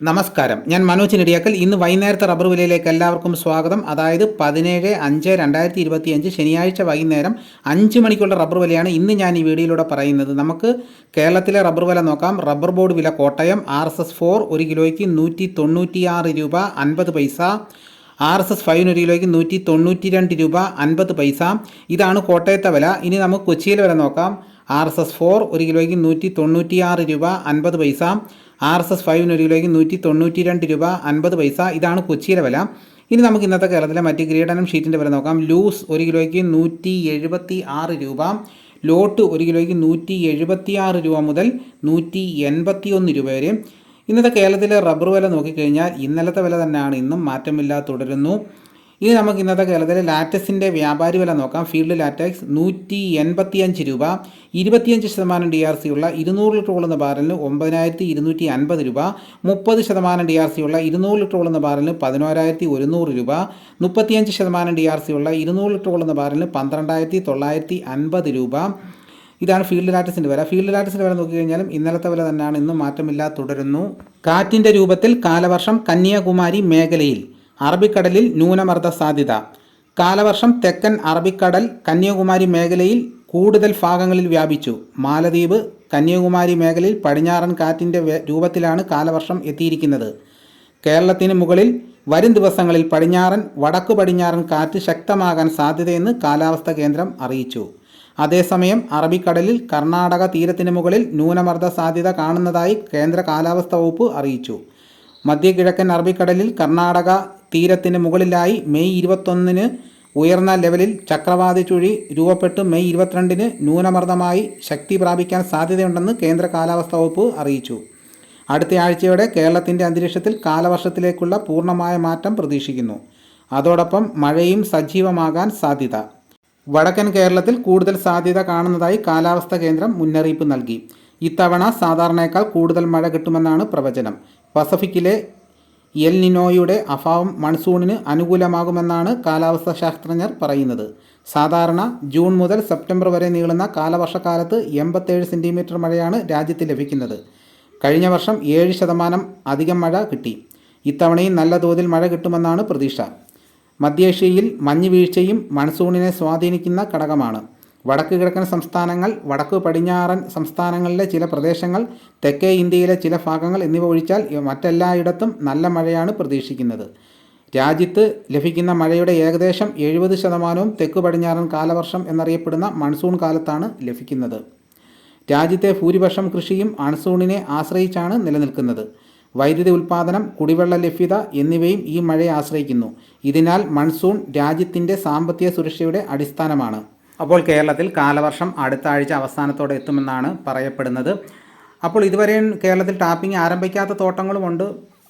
നമസ്കാരം. ഞാൻ മനോജ് നെടിയാക്കൽ ഇന്ന് വൈകുന്നേരത്തെ റബ്ബർ വിലയിലേക്ക് എല്ലാവർക്കും സ്വാഗതം. അതായത് പതിനേഴ് അഞ്ച് രണ്ടായിരത്തി ഇരുപത്തി അഞ്ച് ശനിയാഴ്ച വൈകുന്നേരം അഞ്ച് മണിക്കുള്ള റബ്ബർ വിലയാണ് ഇന്ന് ഞാൻ ഈ വീഡിയോയിലൂടെ പറയുന്നത്. നമുക്ക് കേരളത്തിലെ റബ്ബർ വില നോക്കാം. റബ്ബർ ബോർഡ് വില Kottayam R S S four ഒരു കിലോയ്ക്ക് നൂറ്റി തൊണ്ണൂറ്റിയാറ് രൂപ അൻപത് പൈസ ആർ എസ് എസ് ഫൈവിന് ഒരു കിലോയ്ക്ക് നൂറ്റി തൊണ്ണൂറ്റി രണ്ട് രൂപ അൻപത് പൈസ. ഇതാണ് കോട്ടയത്തെ വില. ഇനി നമുക്ക് കൊച്ചിയിലെ വില നോക്കാം. ആർ എസ് എസ് ഫോർ ഒരു കിലോയ്ക്ക് നൂറ്റി തൊണ്ണൂറ്റിയാറ് രൂപ അൻപത് പൈസ ആർ എസ് എസ് ഫൈവിന് ഒരു കിലോയ്ക്ക് നൂറ്റി തൊണ്ണൂറ്റി രണ്ട് രൂപ അൻപത് പൈസ. ഇതാണ് കൊച്ചിയിലെ വില. ഇനി നമുക്ക് ഇന്നത്തെ കേരളത്തിലെ മറ്റ് ഗ്രീഡനം ഷീറ്റിന്റെ വില നോക്കാം. ലൂസ് ഒരു കിലോയ്ക്ക് നൂറ്റി എഴുപത്തി ആറ് രൂപ. ലോട്ട് ഒരു കിലോയ്ക്ക് നൂറ്റി എഴുപത്തി ആറ് രൂപ മുതൽ നൂറ്റി എൺപത്തി ഒന്ന് രൂപ വരെ. ഇന്നത്തെ കേരളത്തിലെ റബ്ബർ വില നോക്കിക്കഴിഞ്ഞാൽ ഇന്നലത്തെ വില തന്നെയാണ്. ഇന്നും മാറ്റമില്ലാതെ തുടരുന്നു. ഇനി നമുക്ക് ഇന്നത്തെ കേരളത്തിലെ ലാറ്റക്സിന്റെ വ്യാപാരി വില നോക്കാം. ഫീൽഡ് ലാറ്റക്സ് നൂറ്റി എൺപത്തിയഞ്ച് രൂപ ഇരുപത്തിയഞ്ച് ശതമാനം ഡി ആർ സി ഉള്ള ഇരുന്നൂറ് ലിറ്റർ ഉള്ളുന്ന ബാരലിന് ഒമ്പതിനായിരത്തി ഇരുന്നൂറ്റി അൻപത് രൂപ മുപ്പത് ശതമാനം ഡി ആർ സി ഉള്ള ഇരുന്നൂറ് ലിറ്റർ ഉള്ളുന്ന ബാരലിന് പതിനോരായിരത്തി ഒരുന്നൂറ് രൂപ മുപ്പത്തിയഞ്ച് ശതമാനം ഡി ആർ സി ഉള്ള ഇരുന്നൂറ് ലിറ്റർ ഉള്ളുന്ന ബാരലിന് പന്ത്രണ്ടായിരത്തി തൊള്ളായിരത്തി അൻപത് രൂപ. ഇതാണ് ഫീൽഡ് ലാറ്റസിന്റെ വില. ഫീൽഡ് ലാറ്റസിന്റെ വില നോക്കിക്കഴിഞ്ഞാലും ഇന്നലത്തെ വില തന്നെയാണ്. ഇന്നും മാറ്റമില്ലാതെ തുടരുന്നു. കാറ്റിന്റെ രൂപത്തിൽ കാലവർഷം കന്യാകുമാരി മേഖലയിൽ അറബിക്കടലിൽ ന്യൂനമർദ്ദ സാധ്യത. കാലവർഷം തെക്കൻ അറബിക്കടൽ കന്യാകുമാരി മേഖലയിൽ കൂടുതൽ ഭാഗങ്ങളിൽ വ്യാപിച്ചു. മാലദ്വീപ് കന്യാകുമാരി മേഖലയിൽ പടിഞ്ഞാറൻ കാറ്റിന്റെ രൂപത്തിലാണ് കാലവർഷം എത്തിയിരിക്കുന്നത്. കേരളത്തിന് മുകളിൽ വരും ദിവസങ്ങളിൽ പടിഞ്ഞാറൻ വടക്കു പടിഞ്ഞാറൻ കാറ്റ് ശക്തമാകാൻ സാധ്യതയെന്ന് കാലാവസ്ഥാ കേന്ദ്രം അറിയിച്ചു. അതേസമയം അറബിക്കടലിൽ കർണാടക തീരത്തിന് മുകളിൽ ന്യൂനമർദ്ദ സാധ്യത കാണുന്നതായി കേന്ദ്ര കാലാവസ്ഥാ വകുപ്പ് അറിയിച്ചു. മധ്യകിഴക്കൻ അറബിക്കടലിൽ കർണാടക തീരത്തിന് മുകളിലായി മെയ് ഇരുപത്തൊന്നിന് ഉയർന്ന ലെവലിൽ ചക്രവാതി ചുഴി രൂപപ്പെട്ട്. മെയ് ഇരുപത്തിരണ്ടിന് ന്യൂനമർദ്ദമായി ശക്തി പ്രാപിക്കാൻ സാധ്യതയുണ്ടെന്ന് കേന്ദ്ര കാലാവസ്ഥാ വകുപ്പ് അറിയിച്ചു. അടുത്ത ആഴ്ചയോടെ കേരളത്തിന്റെ അന്തരീക്ഷത്തിൽ കാലവർഷത്തിലേക്കുള്ള പൂർണമായ മാറ്റം പ്രതീക്ഷിക്കുന്നു. അതോടൊപ്പം മഴയും സജീവമാകാൻ സാധ്യത. വടക്കൻ കേരളത്തിൽ കൂടുതൽ സാധ്യത കാണുന്നതായി കാലാവസ്ഥാ കേന്ദ്രം മുന്നറിയിപ്പ് നൽകി. ഇത്തവണ സാധാരണയേക്കാൾ കൂടുതൽ മഴ കിട്ടുമെന്നാണ് പ്രവചനം. പസഫിക്കിലെ എൽ നിനോയുടെ അഭാവം മൺസൂണിന് അനുകൂലമാകുമെന്നാണ് കാലാവസ്ഥാ ശാസ്ത്രജ്ഞർ പറയുന്നത്. സാധാരണ ജൂൺ മുതൽ സെപ്റ്റംബർ വരെ നീളുന്ന കാലവർഷക്കാലത്ത് എൺപത്തേഴ് സെന്റിമീറ്റർ മഴയാണ് രാജ്യത്ത് ലഭിക്കുന്നത്. കഴിഞ്ഞ വർഷം ഏഴ് ശതമാനം അധികം മഴ കിട്ടി. ഇത്തവണയും നല്ല തോതിൽ മഴ കിട്ടുമെന്നാണ് പ്രതീക്ഷ. മധ്യേഷ്യയിൽ മഞ്ഞ് വീഴ്ചയും മൺസൂണിനെ സ്വാധീനിക്കുന്ന ഘടകമാണ്. വടക്ക് കിഴക്കൻ സംസ്ഥാനങ്ങൾ വടക്ക് പടിഞ്ഞാറൻ സംസ്ഥാനങ്ങളിലെ ചില പ്രദേശങ്ങൾ തെക്കേ ഇന്ത്യയിലെ ചില ഭാഗങ്ങൾ എന്നിവ ഒഴിച്ചാൽ മറ്റെല്ലായിടത്തും നല്ല മഴയാണ് പ്രതീക്ഷിക്കുന്നത്. രാജ്യത്ത് ലഭിക്കുന്ന മഴയുടെ ഏകദേശം എഴുപത് ശതമാനവും തെക്ക് പടിഞ്ഞാറൻ കാലവർഷം എന്നറിയപ്പെടുന്ന മൺസൂൺ കാലത്താണ് ലഭിക്കുന്നത്. രാജ്യത്തെ ഭൂരിപക്ഷം കൃഷിയും മൺസൂണിനെ ആശ്രയിച്ചാണ് നിലനിൽക്കുന്നത്. വൈദ്യുതി ഉൽപ്പാദനം കുടിവെള്ള ലഭ്യത എന്നിവയും ഈ മഴയെ ആശ്രയിക്കുന്നു. ഇതിനാൽ മൺസൂൺ രാജ്യത്തിന്റെ സാമ്പത്തിക സുരക്ഷയുടെ അടിസ്ഥാനമാണ്. അപ്പോൾ കേരളത്തിൽ കാലവർഷം അടുത്ത ആഴ്ച അവസാനത്തോടെ എത്തുമെന്നാണ് പറയപ്പെടുന്നത്. അപ്പോൾ ഇതുവരെയും കേരളത്തിൽ ടാപ്പിംഗ് ആരംഭിക്കാത്ത തോട്ടങ്ങളുമുണ്ട്.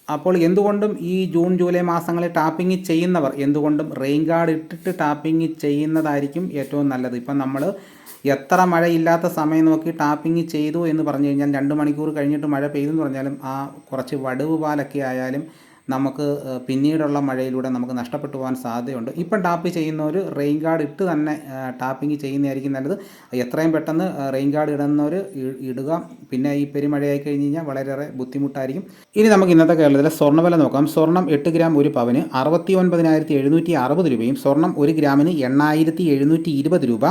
അപ്പോൾ എന്തുകൊണ്ടും ഈ ജൂൺ ജൂലൈ മാസങ്ങളിൽ ടാപ്പിംഗ് ചെയ്യുന്നവർ എന്തുകൊണ്ടും റെയിൻ ഗാർഡ് ഇട്ടിട്ട് ടാപ്പിംഗ് ചെയ്യുന്നതായിരിക്കും ഏറ്റവും നല്ലത്. ഇപ്പം നമ്മൾ എത്ര മഴയില്ലാത്ത സമയം നോക്കി ടാപ്പിംഗ് ചെയ്തു എന്ന് പറഞ്ഞു കഴിഞ്ഞാൽ രണ്ട് മണിക്കൂർ കഴിഞ്ഞിട്ട് മഴ പെയ്തു എന്ന് പറഞ്ഞാലും ആ കുറച്ച് വടുവ് പാലൊക്കെ ആയാലും നമുക്ക് പിന്നീടുള്ള മഴയിലൂടെ നമുക്ക് നഷ്ടപ്പെട്ടു പോകാൻ സാധ്യതയുണ്ട്. ഇപ്പം ടാപ്പ് ചെയ്യുന്നവർ റെയിൻ ഗാർഡ് ഇട്ട് തന്നെ ടാപ്പിംഗ് ചെയ്യുന്നതായിരിക്കും നല്ലത്. എത്രയും പെട്ടെന്ന് റെയിൻ ഗാർഡ് ഇടുന്നവർ ഇടുക. പിന്നെ ഈ പെരുമഴയായി കഴിഞ്ഞ് കഴിഞ്ഞാൽ വളരെയേറെ ബുദ്ധിമുട്ടായിരിക്കും. ഇനി നമുക്ക് ഇന്നത്തെ കേരളത്തിലെ സ്വർണവില നോക്കാം. സ്വർണം എട്ട് ഗ്രാം ഒരു പവന് അറുപത്തി ഒൻപതിനായിരത്തി എഴുന്നൂറ്റി അറുപത് രൂപയും സ്വർണം ഒരു ഗ്രാമിന് എണ്ണായിരത്തി എഴുന്നൂറ്റി ഇരുപത് രൂപ.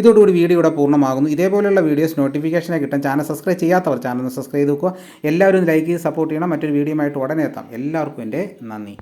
ഇതോടുകൂടി വീഡിയോ ഇവിടെ പൂർണമാകുന്നു. ഇതേപോലെയുള്ള വീഡിയോസ് നോട്ടിഫിക്കേഷനെ കിട്ടാൻ ചാനൽ സബ്സ്ക്രൈബ് ചെയ്യാത്തവർ ചാനൽ സബ്സ്ക്രൈബ് ചെയ്ത് വെക്കുക. എല്ലാവരും ലൈക്ക് ചെയ്ത് സപ്പോർട്ട് ചെയ്യണം. മറ്റൊരു വീഡിയോ ആയിട്ട് ഉടനെ എത്താം. എല്ലാവർക്കും എന്റെ നന്ദി.